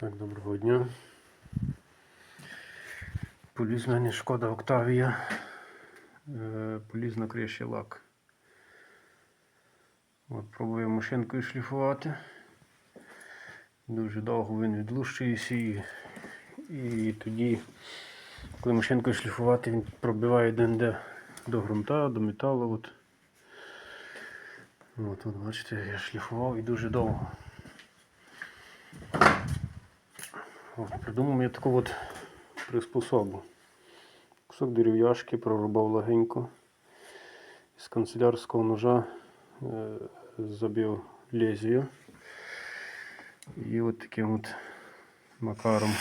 Так, доброго дня. Поліз в мене шкода Октавія. Е, Поліз на криші лак. От, пробую машинкою шліфувати. Дуже довго він відлущується і, і тоді, коли машинкою шліфувати, він пробиває де до ґрунта, до металу. От. От, от, бачите, я шліфував і дуже довго. От, придумав я таку от приспособу. Кусок дерев'яшки прорубав легенько. З канцелярського ножа е, забив лезвію. І от таким от макаром.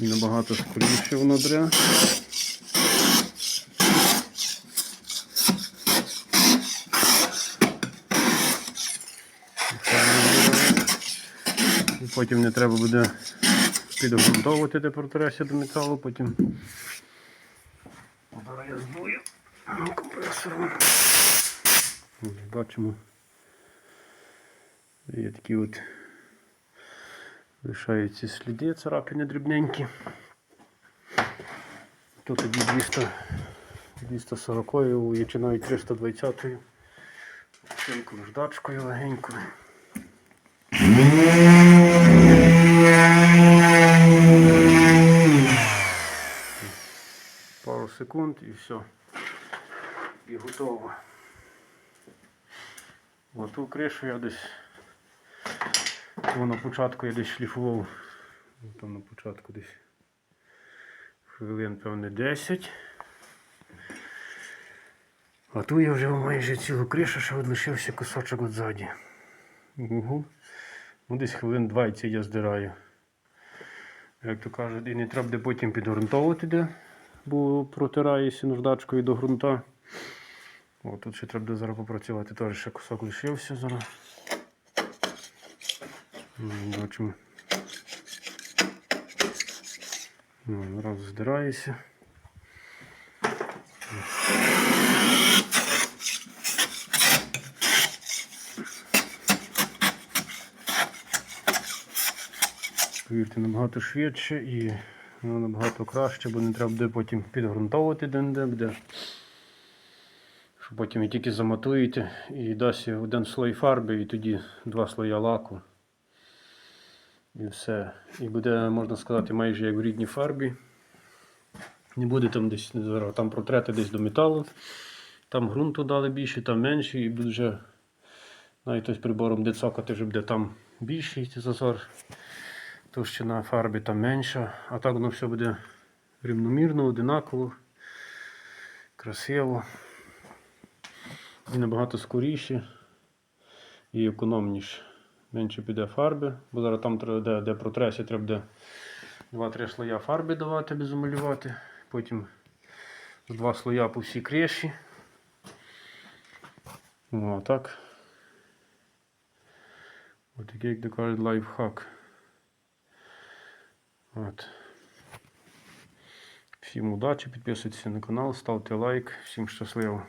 Набагато скоріше воно дре. І потім не треба буде підґрунтовувати де протреся до металу, потім. Здую компресором. Бачимо. Є такі от лишаються сліди, царапини дрібненькі. Тут тоді 240 є навіть 320 Шинку ждачкою легенькою. Секунд і все. І готово. Оту кришу я десь. На початку я десь шліфував. Ну, Там на початку десь хвилин, певне, 10. А ту я вже майже цілу кришу, ще от лишився кусочок от. Угу. Ну, десь хвилин 20 я здираю. Як то кажуть, і не треба буде потім підґрунтовувати, де, бо протираєшся наждачкою до ґрунта. О, тут ще треба буде зараз попрацювати, теж ще кусок лишився зараз. М, Бачимо. Ну, Раз. Повірте, набагато швидше і ну, набагато краще, бо не треба буде потім підґрунтовувати де-де буде. Що потім і тільки замотуєте і дасть один слой фарби і тоді два слоя лаку. І все. І буде, можна сказати, майже як в рідній фарбі. Не буде там десь там протрети десь до металу. Там ґрунту дали більше, там менше, і буде вже навіть ось прибором де цокати вже буде там більший зазор. Товщина фарби там менша, а так воно все буде рівномірно, одинаково, красиво і набагато скоріше і економніше. Менше піде фарби, бо зараз там треба, де, де протресі, треба буде 2-3 слоя фарби давати, аби замалювати. Потім два слоя по всій криші. Ну, а так. Ось такий, як то кажуть, лайфхак. От. Всім удачі, підписуйтесь на канал, ставте лайк, всім щасливо.